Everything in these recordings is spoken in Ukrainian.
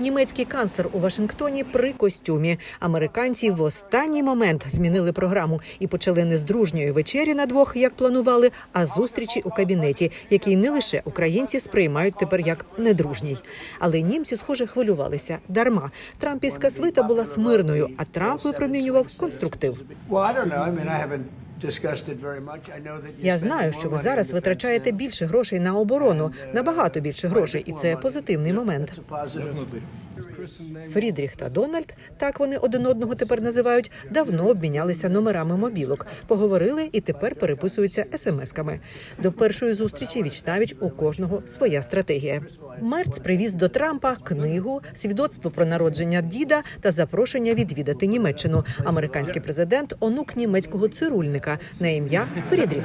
Німецький канцлер у Вашингтоні при костюмі. Американці в останній момент змінили програму і почали не з дружньої вечері на двох, як планували, а зустрічі у кабінеті, який не лише українці сприймають тепер як недружній. Але німці, схоже, хвилювалися дарма. Трампівська свита була смирною, а Трамп випромінював конструктив. Well, I don't know. I mean, I haven't discussed it very much. I know that you Я знаю, що ви зараз витрачаєте більше грошей на оборону, набагато більше грошей, і це позитивний момент. Фрідріх та Дональд, так вони один одного тепер називають, давно обмінялися номерами мобілок, поговорили і тепер переписуються смс-ками. До першої зустрічі вічнавіч у кожного своя стратегія. Мерц привіз до Трампа книгу, свідоцтво про народження діда та запрошення відвідати Німеччину. Американський президент онук німецького цирульника на ім'я Фрідріх.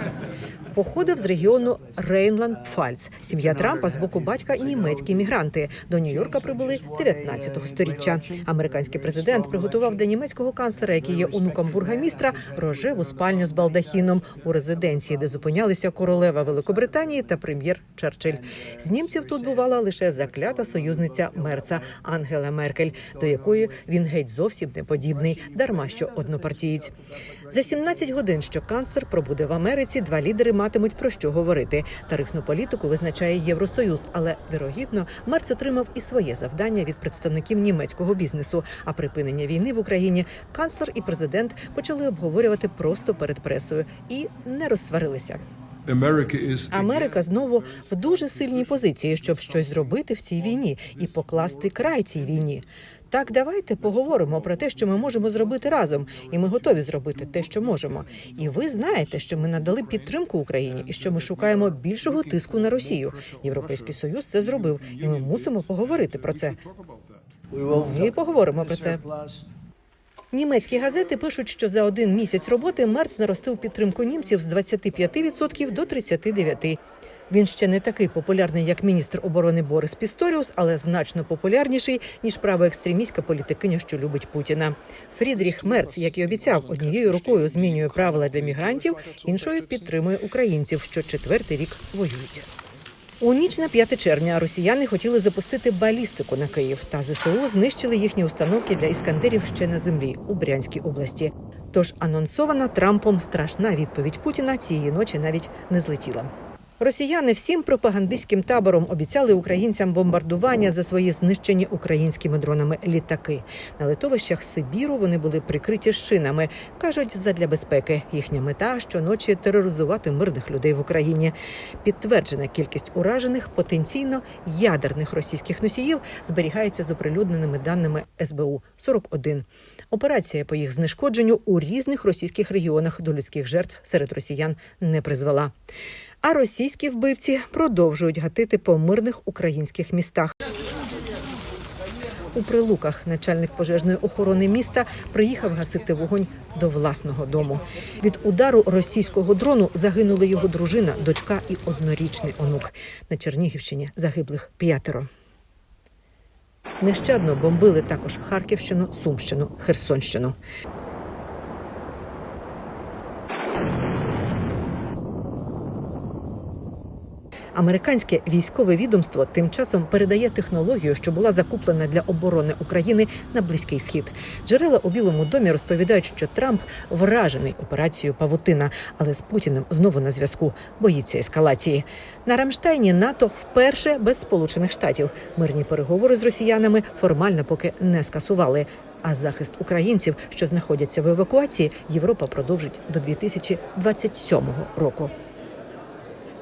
Походив з регіону Рейнланд-Пфальц. Сім'я Трампа з боку батька німецькі мігранти. До Нью-Йорка прибули 19-го сторіччя. Американський президент приготував для німецького канцлера, який є онуком бургомістра, рожеву спальню з балдахіном у резиденції, де зупинялися королева Великобританії та прем'єр Черчилль. З німців тут бувала лише заклята союзниця Мерца Ангела Меркель, до якої він геть зовсім не подібний, дарма що однопартієць. За 17 годин, що канцлер пробуде в Америці, два лідери матимуть про що говорити. Тарифну політику визначає Євросоюз, але вірогідно Мерц отримав і своє завдання від представників німецького бізнесу. А припинення війни в Україні канцлер і президент почали обговорювати просто перед пресою і не розсварилися. Америка знову в дуже сильній позиції, щоб щось зробити в цій війні і покласти край цій війні. Так, давайте поговоримо про те, що ми можемо зробити разом, і ми готові зробити те, що можемо. І ви знаєте, що ми надали підтримку Україні і що ми шукаємо більшого тиску на Росію. Європейський союз це зробив, і ми мусимо поговорити про це. Ми поговоримо про це. Німецькі газети пишуть, що за один місяць роботи Мерц наростив підтримку німців з 25% до 39%. Він ще не такий популярний, як міністр оборони Борис Пісторіус, але значно популярніший ніж правоекстремістська політикиня, що любить Путіна. Фрідріх Мерц, як і обіцяв, однією рукою змінює правила для мігрантів, іншою підтримує українців, що четвертий рік воюють. У ніч на 5 червня росіяни хотіли запустити балістику на Київ, та ЗСУ знищили їхні установки для іскандерів ще на землі у Брянській області. Тож анонсована Трампом страшна відповідь Путіна цієї ночі навіть не злетіла. Росіяни всім пропагандистським табором обіцяли українцям бомбардування за свої знищені українськими дронами літаки. На литовищах Сибіру вони були прикриті шинами. кажуть, задля безпеки. Їхня мета щоночі тероризувати мирних людей в Україні. Підтверджена кількість уражених потенційно ядерних російських носіїв зберігається з оприлюдненими даними СБУ 41. Операція по їх знешкодженню у різних російських регіонах до людських жертв серед росіян не призвела. А російські вбивці продовжують гатити по мирних українських містах. У прилуках начальник пожежної охорони міста приїхав гасити вогонь до власного дому. Від удару російського дрону загинули його дружина, дочка і однорічний онук. На Чернігівщині загиблих п'ятеро. Нещадно бомбили також Харківщину, Сумщину, Херсонщину. Американське військове відомство тим часом передає технологію, що була закуплена для оборони України на близький схід. Джерела у Білому домі розповідають, що Трамп вражений операцією Павутина, але з Путіним знову на зв'язку боїться ескалації. На Рамштайні НАТО вперше без Сполучених Штатів. Мирні переговори з росіянами формально поки не скасували. А захист українців, що знаходяться в евакуації, Європа продовжить до 2027 року.